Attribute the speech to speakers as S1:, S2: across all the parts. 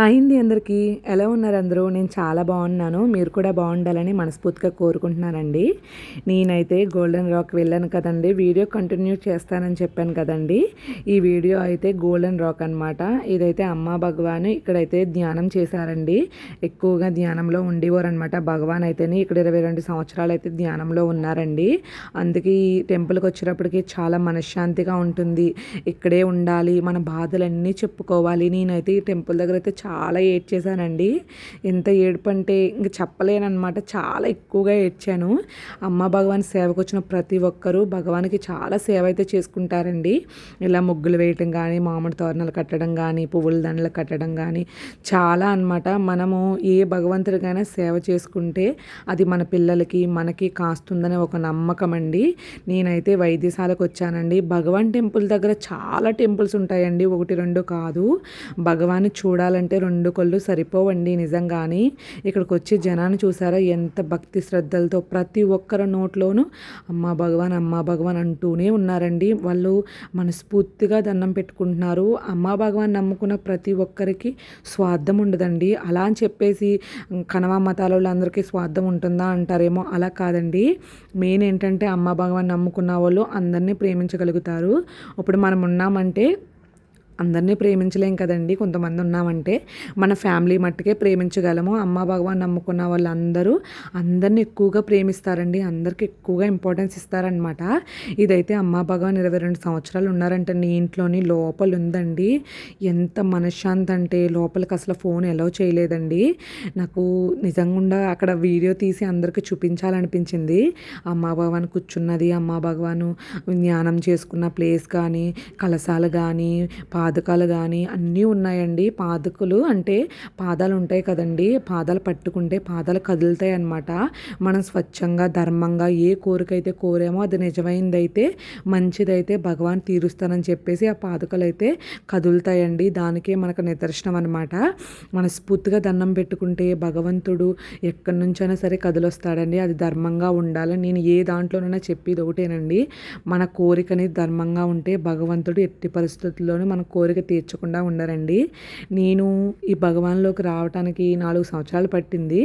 S1: Hi అండి అందరికీ. ఎలా ఉన్నారు అందరూ? నేను చాలా బాగున్నాను. మీరు కూడా బాగుండాలని మనస్ఫూర్తిగా కోరుకుంటున్నానండి. నేనైతే గోల్డెన్ రాక్ వెళ్ళాను కదండి. వీడియో కంటిన్యూ చేస్తానని చెప్పాను కదండి. ఈ వీడియో అయితే గోల్డెన్ రాక్ అనమాట ఇదైతే అమ్మ భగవాన్ ఇక్కడైతే ధ్యానం చేశారండి. ఎక్కువగా ధ్యానంలో ఉండేవారు అనమాట భగవాన్ అయితేనే ఇక్కడ ఇరవై రెండు సంవత్సరాలు అయితే ధ్యానంలో ఉన్నారండి. అందుకే ఈ టెంపుల్కి వచ్చేటప్పటికి చాలా మనశ్శాంతిగా ఉంటుంది. ఇక్కడే ఉండాలి మన బాధలన్నీ చెప్పుకోవాలి. నేనైతే ఈ టెంపుల్ దగ్గర అయితే చాలా ఏడ్చేసానండి ఎంత ఏడుపు అంటే ఇంక చెప్పలేనమాట చాలా ఎక్కువగా ఏడ్చాను. అమ్మ భగవాన్ సేవకు వచ్చిన ప్రతి ఒక్కరూ భగవానికి చాలా సేవ అయితే చేసుకుంటారండి. ఇలా ముగ్గులు వేయటం కానీ మామిడి తోరణాలు కట్టడం కానీ పువ్వుల దండలు కట్టడం కానీ చాలా అనమాట మనము ఏ భగవంతుడికైనా సేవ చేసుకుంటే అది మన పిల్లలకి మనకి కాస్తుందనే ఒక నమ్మకం అండి నేనైతే వైద్యశాలకు వచ్చానండి భగవాన్ టెంపుల్ దగ్గర చాలా టెంపుల్స్ ఉంటాయండి. ఒకటి రెండు కాదు. భగవాన్ని చూడాలంటే రెండు కళ్ళు సరిపోవండి నిజంగాని. ఇక్కడికి వచ్చి జనాన్ని చూసారా? ఎంత భక్తి శ్రద్ధలతో ప్రతి ఒక్కరి నోట్లోనూ అమ్మ భగవాన్ అమ్మ భగవాన్ అంటూనే ఉన్నారండి. వాళ్ళు మనస్ఫూర్తిగా దండం పెట్టుకుంటున్నారు. అమ్మ భగవాన్ నమ్ముకున్న ప్రతి ఒక్కరికి స్వార్థం ఉండదండి. అలా అని చెప్పేసి కనవ మతాల వాళ్ళందరికీ స్వార్థం ఉంటుందా అంటారేమో అలా కాదండి. మెయిన్ ఏంటంటే అమ్మ భగవాన్ నమ్ముకున్న వాళ్ళు అందరినీ ప్రేమించగలుగుతారు. ఇప్పుడు మనం ఉన్నామంటే అందరినీ ప్రేమించలేం కదండి కొంతమంది ఉన్నామంటే. మన ఫ్యామిలీ మట్టుకే ప్రేమించగలము. అమ్మ భగవాన్ నమ్ముకున్న వాళ్ళందరూ అందరిని ఎక్కువగా ప్రేమిస్తారండి. అందరికి ఎక్కువగా ఇంపార్టెన్స్ ఇస్తారనమాట ఇదైతే అమ్మ భగవాన్ ఇరవై రెండు సంవత్సరాలు ఉన్నారంటే. నీ ఇంట్లోని లోపల ఉందండి. ఎంత మనశ్శాంతి అంటే లోపలికి అసలు ఫోన్ ఎలా చేయలేదండి. నాకు నిజంగా అక్కడ వీడియో తీసి అందరికీ చూపించాలనిపించింది. అమ్మ భగవాన్ కూర్చున్నది. అమ్మ భగవాను జ్ఞానం చేసుకున్న ప్లేస్ కానీ కలశాలు కానీ పా పాదకాలు కానీ అన్నీ ఉన్నాయండి. పాదకులు అంటే పాదాలు ఉంటాయి కదండి. పాదాలు పట్టుకుంటే పాదాలు కదులుతాయి అన్నమాట. మనం స్వచ్ఛంగా ధర్మంగా ఏ కోరిక అయితే కోరామో అది నిజమైందైతే మంచిదైతే భగవాన్ తీరుస్తానని చెప్పేసి ఆ పాదకలు అయితే కదులుతాయండి. దానికే మనకు నిదర్శనం అనమాట మనస్ఫూర్తిగా దండం పెట్టుకుంటే భగవంతుడు ఎక్కడి నుంచైనా సరే కదులొస్తాడండి. అది ధర్మంగా ఉండాలి. నేను ఏ దాంట్లోనైనా చెప్పేది ఒకటేనండి. మన కోరికని ధర్మంగా ఉంటే భగవంతుడు ఎట్టి పరిస్థితుల్లోనూ మన కోరిక తీర్చకుండా ఉండరండి. నేను ఈ భగవాన్లోకి రావడానికి నాలుగు సంవత్సరాలు పట్టింది.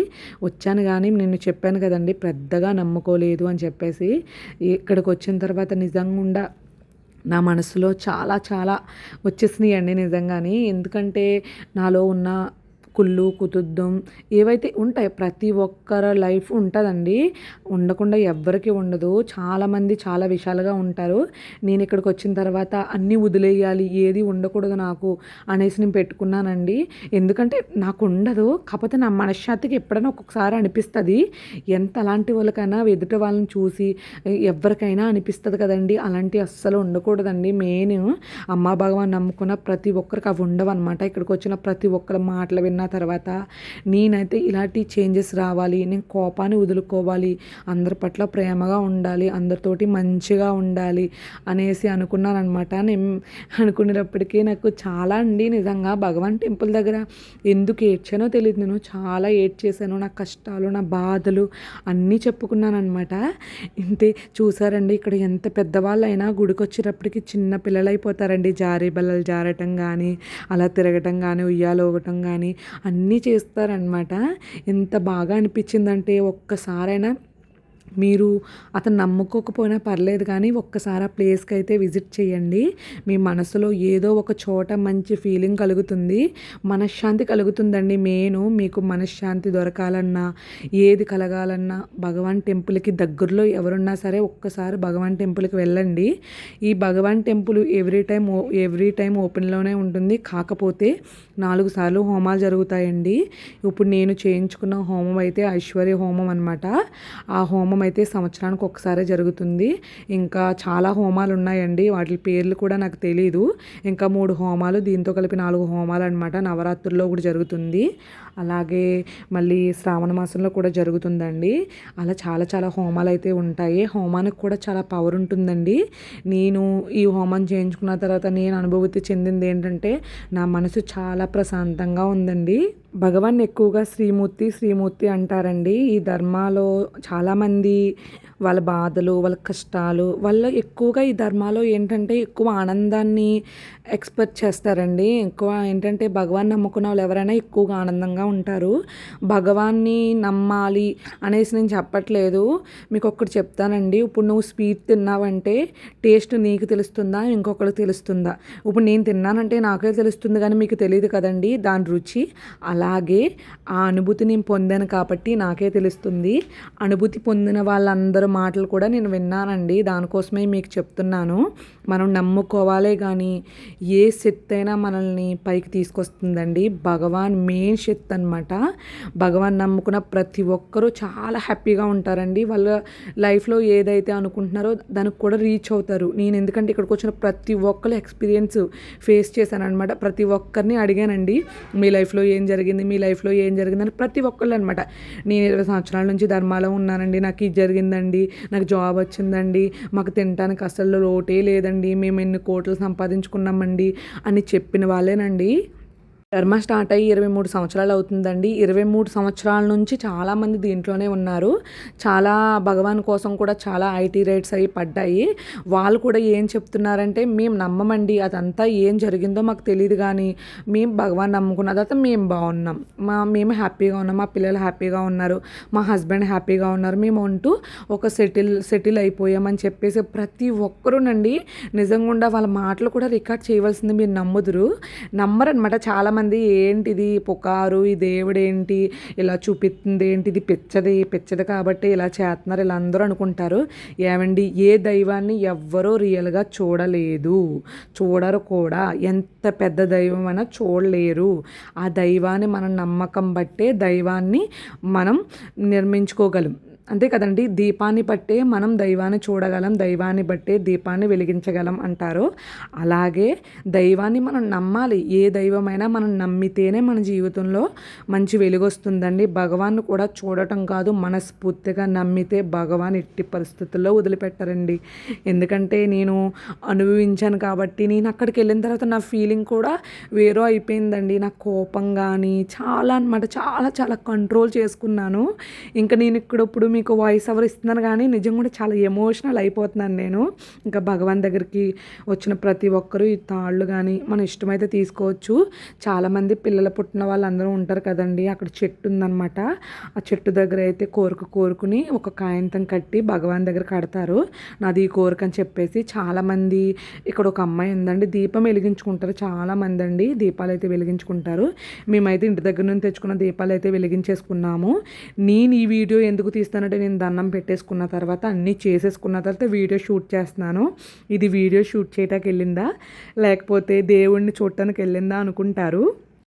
S1: వచ్చాను కానీ నేను చెప్పాను కదండి పెద్దగా నమ్ముకోలేదు అని చెప్పేసి ఇక్కడికి వచ్చిన తర్వాత నిజంగా నా మనసులో చాలా చాలా వచ్చేసినాయి అండి నిజంగానే. ఎందుకంటే నాలో ఉన్న కుళ్ళు కుతుద్దం ఏవైతే ఉంటాయి ప్రతి ఒక్కరి లైఫ్ ఉంటుందండి. ఉండకుండా ఎవ్వరికి ఉండదు. చాలామంది చాలా విషయాలుగా ఉంటారు. నేను ఇక్కడికి వచ్చిన తర్వాత అన్నీ వదిలేయాలి ఏది ఉండకూడదు నాకు అనేసి నేను పెట్టుకున్నానండి. ఎందుకంటే నాకు ఉండదు కాకపోతే నా మనశ్శాంతికి ఎప్పుడైనా ఒక్కొక్కసారి అనిపిస్తుంది. ఎంత అలాంటి వాళ్ళకైనా ఎదుటి వాళ్ళని చూసి ఎవరికైనా అనిపిస్తుంది కదండి. అలాంటి అస్సలు ఉండకూడదండి. మెయిన్ అమ్మా భగవాన్ నమ్ముకున్న ప్రతి ఒక్కరికి అవి ఉండవు అనమాట ఇక్కడికి వచ్చిన ప్రతి ఒక్కరి మాటలు విన్న తర్వాత నేనైతే ఇలాంటి చేంజెస్ రావాలి నేను కోపాన్ని వదులుకోవాలి అందరి పట్ల ప్రేమగా ఉండాలి అందరితోటి మంచిగా ఉండాలి అనేసి అనుకున్నాను అనమాట నేను అనుకునేటప్పటికీ నాకు చాలా అండి నిజంగా భగవాన్ టెంపుల్ దగ్గర ఎందుకు ఏడ్చానో తెలియదు నేను చాలా ఏడ్చేశాను నా కష్టాలు నా బాధలు అన్నీ చెప్పుకున్నాను అనమాట ఇంతే చూసారండి ఇక్కడ ఎంత పెద్దవాళ్ళైనా గుడికి వచ్చేటప్పటికి చిన్న పిల్లలు అయిపోతారండి జారీ బల్లలు జారటం కానీ అలా తిరగటం కానీ ఉయ్యాలోగటం కానీ అన్నీ చేస్తారనమాట ఎంత బాగా అనిపించిందంటే ఒక్కసారైనా మీరు అతను నమ్ముకోకపోయినా పర్లేదు కానీ ఒక్కసారి ఆ ప్లేస్కి అయితే విజిట్ చేయండి. మీ మనసులో ఏదో ఒక చోట మంచి ఫీలింగ్ కలుగుతుంది. మనశ్శాంతి కలుగుతుందండి మెయిన్. మీకు మనశ్శాంతి దొరకాలన్నా ఏది కలగాలన్నా భగవాన్ టెంపుల్కి దగ్గరలో ఎవరున్నా సరే ఒక్కసారి భగవాన్ టెంపుల్కి వెళ్ళండి. ఈ Bhagwan temple every time every time ఓపెన్లోనే ఉంటుంది. కాకపోతే నాలుగు సార్లు హోమాలు జరుగుతాయండి. ఇప్పుడు నేను చేయించుకున్న హోమం అయితే ఐశ్వర్య హోమం అనమాట ఆ హోమం అయితే సంవత్సరానికి ఒకసారి జరుగుతుంది. ఇంకా చాలా హోమాలు ఉన్నాయండి వాటి పేర్లు కూడా నాకు తెలియదు ఇంకా మూడు హోమాలు దీంతో కలిపి నాలుగు హోమాలు అనమాట నవరాత్రుల్లో కూడా జరుగుతుంది. అలాగే మళ్ళీ శ్రావణ మాసంలో కూడా జరుగుతుందండి. అలా చాలా చాలా హోమాలు అయితే ఉంటాయి. హోమానికి కూడా చాలా పవర్ ఉంటుందండి. నేను ఈ హోమం చేయించుకున్న తర్వాత నేను అనుభూతి చెందింది ఏంటంటే నా మనసు చాలా ప్రశాంతంగా ఉందండి. భగవాన్ ఎక్కువగా శ్రీమూర్తి శ్రీమూర్తి అంటారండి. ఈ ధర్మాలో చాలామంది వాళ్ళ బాధలు వాళ్ళ కష్టాలు వాళ్ళ ఎక్కువగా ఈ ధర్మాలో ఏంటంటే ఎక్కువ ఆనందాన్ని ఎక్స్పెక్ట్ చేస్తారండి. ఎక్కువ ఏంటంటే భగవాన్ నమ్ముకున్న వాళ్ళు ఎవరైనా ఎక్కువగా ఆనందంగా ఉంటారు. భగవాన్ని నమ్మాలి అనేసి నేను చెప్పట్లేదు. మీకు ఒక్కటి చెప్తానండి. ఇప్పుడు నువ్వు స్వీట్ తిన్నావంటే టేస్ట్ నీకు తెలుస్తుందా? ఇంకొకరికి తెలుస్తుందా? ఇప్పుడు నేను తిన్నానంటే నాకే తెలుస్తుంది కానీ మీకు తెలియదు కదండి దాని రుచి. అలాగే ఆ అనుభూతి నేను పొందాను కాబట్టి నాకే తెలుస్తుంది. అనుభూతి పొందిన వాళ్ళందరి మాటలు కూడా నేను విన్నానండి. దానికోసమే మీకు చెప్తున్నాను. మనం నమ్ముకోవాలే కానీ ఏ శక్తి అయినా మనల్ని పైకి తీసుకొస్తుందండి. భగవాన్ మెయిన్ శక్తి అనమాట భగవాన్ నమ్ముకున్న ప్రతి ఒక్కరూ చాలా హ్యాపీగా ఉంటారండి. వాళ్ళ లైఫ్లో ఏదైతే అనుకుంటున్నారో దానికి కూడా రీచ్ అవుతారు. నేను ఎందుకంటే ఇక్కడికి వచ్చిన ప్రతి ఒక్కరు ఎక్స్పీరియన్స్ ఫేస్ చేశాను అనమాట ప్రతి ఒక్కరిని అడిగానండి మీ లైఫ్లో ఏం జరిగింది? మీ లైఫ్లో ఏం జరిగిందని ప్రతి ఒక్కళ్ళు అనమాట నేను ఇరవై సంవత్సరాల నుంచి ధర్మాలో ఉన్నానండి. నాకు ఇది జరిగిందండి. నాకు జాబ్ వచ్చిందండి. మాకు తినడానికి అసలు లోటే లేదండి. మేము ఎన్ని కోట్లు సంపాదించుకున్నామండి అని చెప్పిన వాళ్ళేనండి. ధర్మ స్టార్ట్ అయ్యి ఇరవై మూడు సంవత్సరాలు అవుతుందండి. ఇరవై మూడు సంవత్సరాల నుంచి చాలామంది దీంట్లోనే ఉన్నారు. చాలా భగవాన్ కోసం కూడా చాలా ఐటీ రేట్స్ అవి పడ్డాయి. వాళ్ళు కూడా ఏం చెప్తున్నారంటే మేము నమ్మమండి. అదంతా ఏం జరిగిందో మాకు తెలియదు కానీ మేము భగవాన్ నమ్ముకున్న తర్వాత మేము బాగున్నాం. మా మేము హ్యాపీగా ఉన్నాం. మా పిల్లలు హ్యాపీగా ఉన్నారు. మా హస్బెండ్ హ్యాపీగా ఉన్నారు. మేము అంటూ ఒక సెటిల్ సెటిల్ అయిపోయామని చెప్పేసి ప్రతి ఒక్కరూనండి నిజంగా వాళ్ళ మాటలు కూడా రికార్డ్ చేయవలసింది మీరు నమ్ముదురు. నమ్మరనమాట చాలామంది. మంది ఏంటిది పుకారు ఈ దేవుడు ఏంటి ఇలా చూపిస్తుంది ఏంటి ఇది పిచ్చది పిచ్చది కాబట్టి ఇలా చేస్తున్నారు ఇలా అందరూ అనుకుంటారు. ఏమండి ఏ దైవాన్ని ఎవ్వరూ రియల్గా చూడలేదు. చూడరు కూడా. ఎంత పెద్ద దైవం అయినా చూడలేరు. ఆ దైవాన్ని మనం నమ్మకం బట్టే దైవాన్ని మనం నిర్మించుకోగలం. అంతే కదండి దీపాన్ని బట్టే మనం దైవాన్ని చూడగలం దైవాన్ని బట్టే దీపాన్ని వెలిగించగలం అంటారు. అలాగే దైవాన్ని మనం నమ్మాలి ఏ దైవమైనా మనం నమ్మితేనే మన జీవితంలో మంచి వెలుగొస్తుందండి. భగవాన్ను కూడా చూడటం కాదు మనస్ఫూర్తిగా నమ్మితే భగవాన్ ఎట్టి పరిస్థితుల్లో వదిలిపెట్టారండి. ఎందుకంటే నేను అనుభవించాను కాబట్టి నేను అక్కడికి వెళ్ళిన తర్వాత నా ఫీలింగ్ కూడా వేరో అయిపోయిందండి. నా కోపం కానీ చాలా అనమాట చాలా చాలా కంట్రోల్ చేసుకున్నాను. ఇంకా నేను ఇక్కడ ఇప్పుడు మీకు వాయిస్ ఎవరు ఇస్తున్నాను కానీ నిజం కూడా చాలా ఎమోషనల్ అయిపోతున్నాను నేను. ఇంకా భగవాన్ దగ్గరికి వచ్చిన ప్రతి ఒక్కరూ ఈ తాళ్ళు కానీ మన ఇష్టమైతే తీసుకోవచ్చు. చాలామంది పిల్లలు పుట్టిన వాళ్ళందరూ ఉంటారు కదండి అక్కడ చెట్టు ఉందన్నమాట. ఆ చెట్టు దగ్గర అయితే కోరిక కోరుకుని ఒక కాయంతం కట్టి భగవాన్ దగ్గర కడతారు. నాది ఈ కోరిక అని చెప్పేసి చాలామంది ఇక్కడ ఒక అమ్మాయి ఉందండి దీపం వెలిగించుకుంటారు చాలామంది అండి దీపాలు అయితే వెలిగించుకుంటారు. మేమైతే ఇంటి దగ్గర నుంచి తెచ్చుకున్న దీపాలు అయితే వెలిగించేసుకున్నాము. నేను ఈ వీడియో ఎందుకు తీస్తాను చేస్తానంటే నేను దండం పెట్టేసుకున్న తర్వాత అన్నీ చేసేసుకున్న తర్వాత వీడియో షూట్ చేస్తున్నాను. ఇది వీడియో షూట్ చేయటానికి వెళ్ళిందా? లేకపోతే దేవుడిని చూడటానికి వెళ్ళిందా అనుకుంటారు?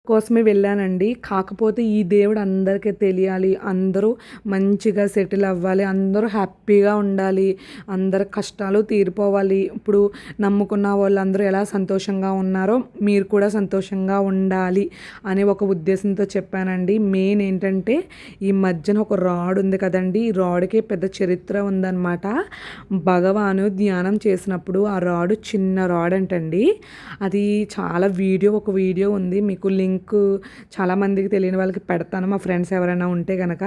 S1: కోసమే వెళ్ళానండి. కాకపోతే ఈ దేవుడు అందరికీ తెలియాలి. అందరూ మంచిగా సెటిల్ అవ్వాలి. అందరూ హ్యాపీగా ఉండాలి. అందరి కష్టాలు తీరిపోవాలి. ఇప్పుడు నమ్ముకున్న వాళ్ళందరూ ఎలా సంతోషంగా ఉన్నారో మీరు కూడా సంతోషంగా ఉండాలి అనే ఒక ఉద్దేశంతో చెప్పానండి. మెయిన్ ఏంటంటే ఈ మధ్యన ఒక రాడ్ ఉంది కదండి. ఈ రాడ్కే పెద్ద చరిత్ర ఉందన్నమాట. భగవాను ధ్యానం చేసినప్పుడు ఆ రాడ్ చిన్న రాడ్ అంటండి. అది చాలా వీడియో ఒక వీడియో ఉంది. మీకు లింక్ లింక్ చాలామందికి తెలియని వాళ్ళకి పెడతాను మా ఫ్రెండ్స్ ఎవరైనా ఉంటే కనుక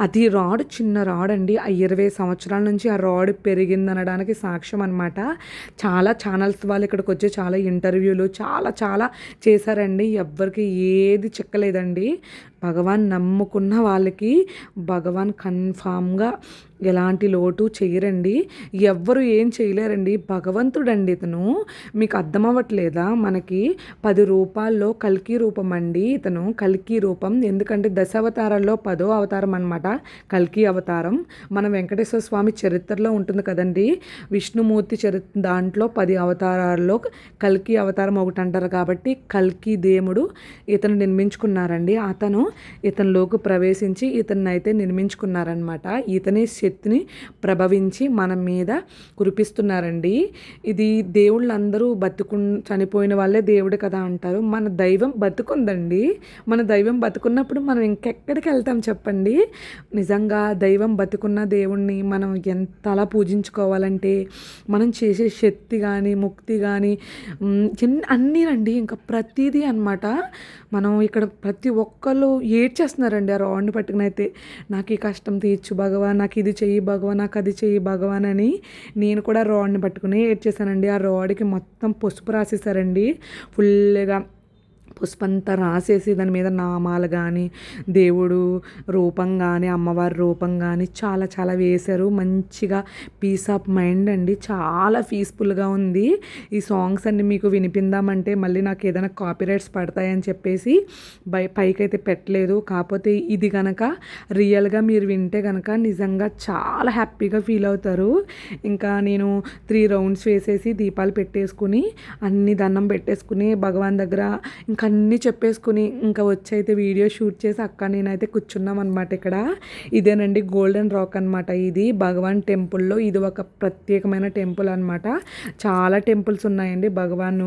S1: అది రాడ్ చిన్న రాడ్ అండి. ఆ ఇరవై సంవత్సరాల నుంచి ఆ రాడ్ పెరిగింది అనడానికి సాక్ష్యం అనమాట చాలా ఛానల్స్ వాళ్ళు ఇక్కడికి వచ్చి చాలా ఇంటర్వ్యూలు చాలా చాలా చేశారండి. ఎవ్వరికి ఏది చిక్కలేదండి. భగవాన్ నమ్ముకున్న వాళ్ళకి భగవాన్ కన్ఫామ్గా ఎలాంటి లోటు చేయరండి. ఎవ్వరు ఏం చేయలేరండి. భగవంతుడండి ఇతను. మీకు అర్థం అవ్వట్లేదా మనకి పది రూపాల్లో కల్కి రూపం అండి ఇతను. కల్కి రూపం. ఎందుకంటే దశావతారాల్లో పదో అవతారం అనమాట కల్కి అవతారం. మన వెంకటేశ్వర స్వామి చరిత్రలో ఉంటుంది కదండి. విష్ణుమూర్తి చరిత్ర దాంట్లో పది అవతారాల్లో కల్కి అవతారం ఒకటి అంటారు కాబట్టి కల్కి దేవుడు ఇతను నిర్మించుకున్నారండి. అతను ఇతనిలోకి ప్రవేశించి ఇతన్ని అయితే నిర్మించుకున్నారనమాట ఇతనే శక్తిని ప్రభవించి మన మీద కురిపిస్తున్నారండి. ఇది దేవుళ్ళందరూ బతుకు చనిపోయిన వాళ్ళే దేవుడు కదా అంటారు. మన దైవం బతుకుందండి. మన దైవం బతుకున్నప్పుడు మనం ఇంకెక్కడికి వెళ్తాం చెప్పండి? నిజంగా దైవం బతుకున్న దేవుణ్ణి మనం ఎంతలా పూజించుకోవాలంటే మనం చేసే శక్తి కానీ ముక్తి కానీ చిన్న అన్నీ రండి. ఇంకా ప్రతిదీ అనమాట మనం ఇక్కడ ప్రతి ఒక్కళ్ళు ఏడ్చేస్తున్నారండి ఆ రాడ్ని పట్టుకుని అయితే నాకు ఈ కష్టం తీర్చు భగవాన్ నాకు ఇది చెయ్యి భగవాన్ నాకు అది చెయ్యి భగవాన్ అని నేను కూడా రాడ్ని పట్టుకుని ఏడ్చేసానండి ఆ రాడ్కి మొత్తం పసుపు రాసేసారండి ఫుల్గా పుష్పంతా రాసేసి దాని మీద నామాలు కానీ దేవుడు రూపం కానీ అమ్మవారి రూపం కానీ చాలా చాలా వేశారు. మంచిగా పీస్ ఆఫ్ మైండ్ అండి. చాలా పీస్ఫుల్గా ఉంది. ఈ సాంగ్స్ అన్ని మీకు వినిపిందామంటే మళ్ళీ నాకు ఏదైనా కాపీరైట్స్ పడతాయని చెప్పేసి బై పైకైతే పెట్టలేదు. కాకపోతే ఇది కనుక రియల్గా మీరు వింటే కనుక నిజంగా చాలా హ్యాపీగా ఫీల్ అవుతారు. ఇంకా నేను త్రీ రౌండ్స్ వేసేసి దీపాలు పెట్టేసుకుని అన్ని దండం పెట్టేసుకుని భగవాన్ దగ్గర ఇంకా అన్నీ చెప్పేసుకుని ఇంకా వచ్చి అయితే వీడియో షూట్ చేసి అక్క నేనైతే కూర్చున్నాం అనమాట ఇక్కడ. ఇదేనండి గోల్డెన్ రాక్ అనమాట ఇది. భగవాన్ టెంపుల్లో ఇది ఒక ప్రత్యేకమైన టెంపుల్ అనమాట చాలా టెంపుల్స్ ఉన్నాయండి. భగవాన్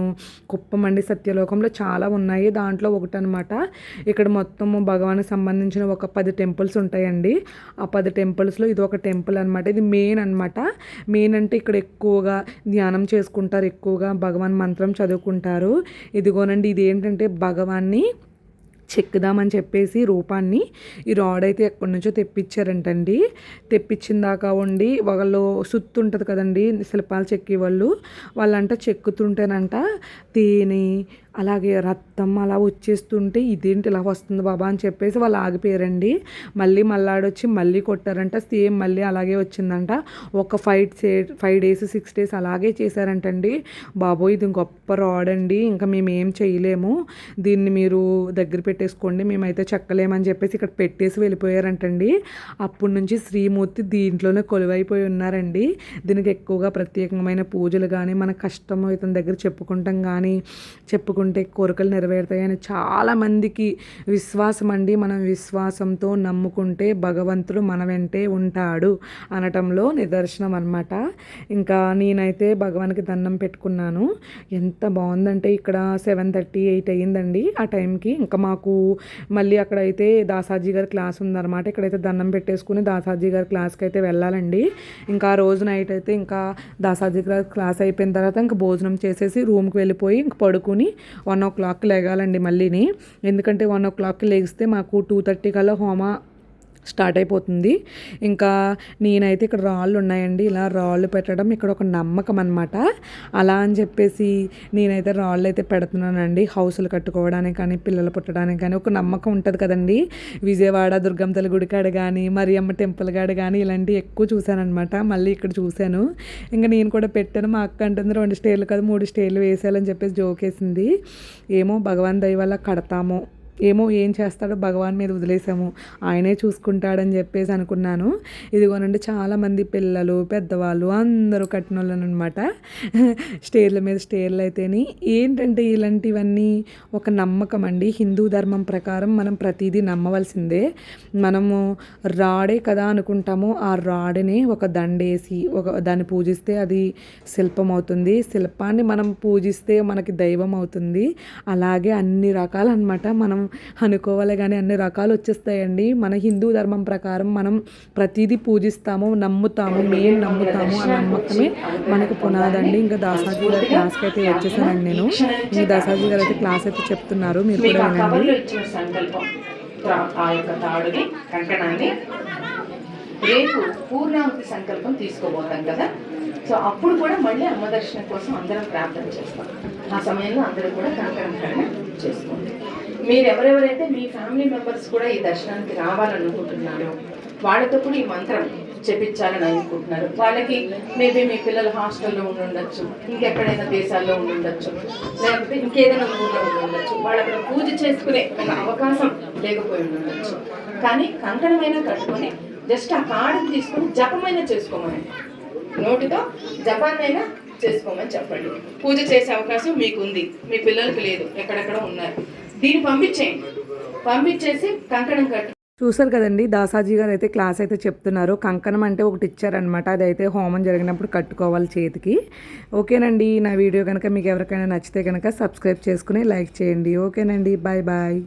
S1: కుప్పమండి సత్యలోకంలో చాలా ఉన్నాయి. దాంట్లో ఒకటి అనమాట ఇక్కడ మొత్తము భగవాన్కి సంబంధించిన ఒక పది టెంపుల్స్ ఉంటాయండి. ఆ పది టెంపుల్స్లో ఇది ఒక టెంపుల్ అనమాట ఇది మెయిన్ అనమాట మెయిన్ అంటే ఇక్కడ ఎక్కువగా ధ్యానం చేసుకుంటారు. ఎక్కువగా భగవాన్ మంత్రం చదువుకుంటారు. ఇదిగోనండి ఇది ఏంటంటే భగవాన్ని చెక్కుదామని చెప్పేసి రూపాన్ని ఈ రాడ్ అయితే ఎక్కడి నుంచో తెప్పించారంటండి. తెప్పించిన దాకా ఉండి వాళ్ళు సుత్తు ఉంటుంది కదండి శిల్పాలు చెక్కి వాళ్ళు వాళ్ళంట చెక్కుతుంటేనంట తేనె అలాగే రక్తం అలా వచ్చేస్తుంటే ఇదేంటి ఇలా వస్తుంది బాబా అని చెప్పేసి వాళ్ళు ఆగిపోయారండి. మళ్ళీ మళ్ళాడొచ్చి మళ్ళీ కొట్టారంట. సేమ్ మళ్ళీ అలాగే వచ్చిందంట. ఒక five five days six days అలాగే చేశారంటండి. బాబోయ్ ఇది గొప్ప రాడ్ అండి. ఇంకా మేము ఏం చేయలేము. దీన్ని మీరు దగ్గర పెట్టేసుకోండి. మేమైతే చెక్కలేమని చెప్పేసి ఇక్కడ పెట్టేసి వెళ్ళిపోయారంటండి. అప్పటి నుంచి శ్రీమూర్తి దీంట్లోనే కొలువైపోయి ఉన్నారండి. దీనికి ఎక్కువగా ప్రత్యేకమైన పూజలు కానీ మన కష్టం ఇతని దగ్గర చెప్పుకుంటాం కానీ చెప్పుకుంటాం ఉంటే కోరికలు నెరవేరుతాయని చాలామందికి విశ్వాసం అండి. మనం విశ్వాసంతో నమ్ముకుంటే భగవంతుడు మన వెంటే ఉంటాడు అనటంలో నిదర్శనం అనమాట ఇంకా నేనైతే భగవానికి దండం పెట్టుకున్నాను. ఎంత బాగుందంటే ఇక్కడ సెవెన్ థర్టీ ఎయిట్ అయ్యిందండి ఆ టైంకి. ఇంకా మాకు మళ్ళీ అక్కడైతే దాసాజీ గారి క్లాస్ ఉందన్నమాట. ఇక్కడైతే దండం పెట్టేసుకుని దాసాజీ గారి క్లాస్కి అయితే వెళ్ళాలండి. ఇంకా ఆ రోజు నైట్ అయితే ఇంకా దాసాజీ గారి క్లాస్ అయిపోయిన తర్వాత ఇంకా భోజనం చేసేసి రూమ్కి వెళ్ళిపోయి ఇంక పడుకుని వన్ ఓ క్లాక్కి లేగాలండి మళ్ళీని. ఎందుకంటే వన్ ఓ క్లాక్కి లేగిస్తే మాకు టూ థర్టీ కల్లా హోమా స్టార్ట్ అయిపోతుంది. ఇంకా నేనైతే ఇక్కడ రాళ్ళు ఉన్నాయండి. ఇలా రాళ్ళు పెట్టడం ఇక్కడ ఒక నమ్మకం అనమాట అలా అని చెప్పేసి నేనైతే రాళ్ళు అయితే పెడుతున్నానండి. హౌసులు కట్టుకోవడానికి కానీ పిల్లలు పుట్టడానికి కానీ ఒక నమ్మకం ఉంటుంది కదండి. విజయవాడ దుర్గంతల గుడికాడ కానీ మరియమ్మ టెంపుల్ కాడ కానీ ఇలాంటివి ఎక్కువ చూశానమాట మళ్ళీ ఇక్కడ చూశాను. ఇంకా నేను కూడా పెట్టాను. మా అక్క అంటుంది రెండు స్టేర్లు కదా మూడు స్టేర్లు వేసేయాలని చెప్పేసి జోకేసింది. ఏమో భగవాన్ దయ వల్ల కడతాము. ఏమో ఏం చేస్తాడో భగవాన్ మీద వదిలేసాము. ఆయనే చూసుకుంటాడని చెప్పేసి అనుకున్నాను. ఇదిగోనండి చాలామంది పిల్లలు పెద్దవాళ్ళు అందరూ కట్టిన అనమాట స్టేర్ల మీద స్టేర్లు అయితేని. ఏంటంటే ఇలాంటివన్నీ ఒక నమ్మకం అండి. హిందూ ధర్మం ప్రకారం మనం ప్రతిదీ నమ్మవలసిందే. మనము రాడే కదా అనుకుంటాము. ఆ రాడిని ఒక దండేసి ఒక దాన్ని పూజిస్తే అది శిల్పం అవుతుంది శిల్పాన్ని మనం పూజిస్తే మనకి దైవం అవుతుంది అలాగే అన్ని రకాలన్నమాట మనం అనుకోవాలి కానీ అన్ని రకాలు వచ్చేస్తాయండి. మన హిందూ ధర్మం ప్రకారం మనం ప్రతిదీ పూజిస్తాము నమ్ముతాము మెయిన్ నమ్ముతాము ఆ నమ్మకమే మనకు పునాదండి. ఇంకా దాసాజీ గారి క్లాస్కి అయితే వచ్చేసానండి నేను. ఇంకా దాసాజీ గారు అయితే క్లాస్ అయితే చెప్తున్నారు. మీరు కూడా వినండి.
S2: ఆ యొక్క తాడుని కంకణాన్ని రేపు పూర్ణాహుతి సంకల్పం తీసుకోబోతాం కదా? సో అప్పుడు కూడా మళ్ళీ అమ్మ దర్శనం కోసం అందరం ప్రార్థన చేస్తాం. ఆ సమయంలో అందరూ కూడా కంకణం చేసుకోండి. మీరు ఎవరెవరైతే మీ ఫ్యామిలీ మెంబర్స్ కూడా ఈ దర్శనానికి రావాలనుకుంటున్నారో వాళ్ళతో కూడా ఈ మంత్రం చెప్పించాలని అనుకుంటున్నారు. వాళ్ళకి మేబీ మీ పిల్లలు హాస్టల్లో ఉండి ఉండొచ్చు ఇంకెక్కడైనా దేశాల్లో ఉండి ఉండొచ్చు లేకపోతే ఇంకేదైనా ఊళ్ళో ఉండి ఉండొచ్చు వాళ్ళు అక్కడ పూజ చేసుకునే ఒక అవకాశం లేకపోయి ఉండొచ్చు కానీ కంకణమైనా కట్టుకొని జస్ట్ ఆ కాడని తీసుకొని జపమైనా చేసుకోమని నోటితో జపాన్నైనా చేసుకోమని చెప్పండి. పూజ చేసే అవకాశం మీకు ఉంది మీ పిల్లలకి లేదు ఎక్కడెక్కడ ఉన్నారు. దీన్ని పంపించేయండి. పంపించేసి కంకణం కట్టు.
S1: చూసారు కదండి దాసాజీ గారు అయితే క్లాస్ అయితే చెప్తున్నారు. కంకణం అంటే ఒకటి ఇచ్చారనమాట అదైతే హోమం జరిగినప్పుడు కట్టుకోవాలి చేతికి. ఓకేనండి నా వీడియో కనుక మీకు ఎవరికైనా నచ్చితే కనుక సబ్స్క్రైబ్ చేసుకుని లైక్ చేయండి. ఓకేనండి బాయ్ బాయ్.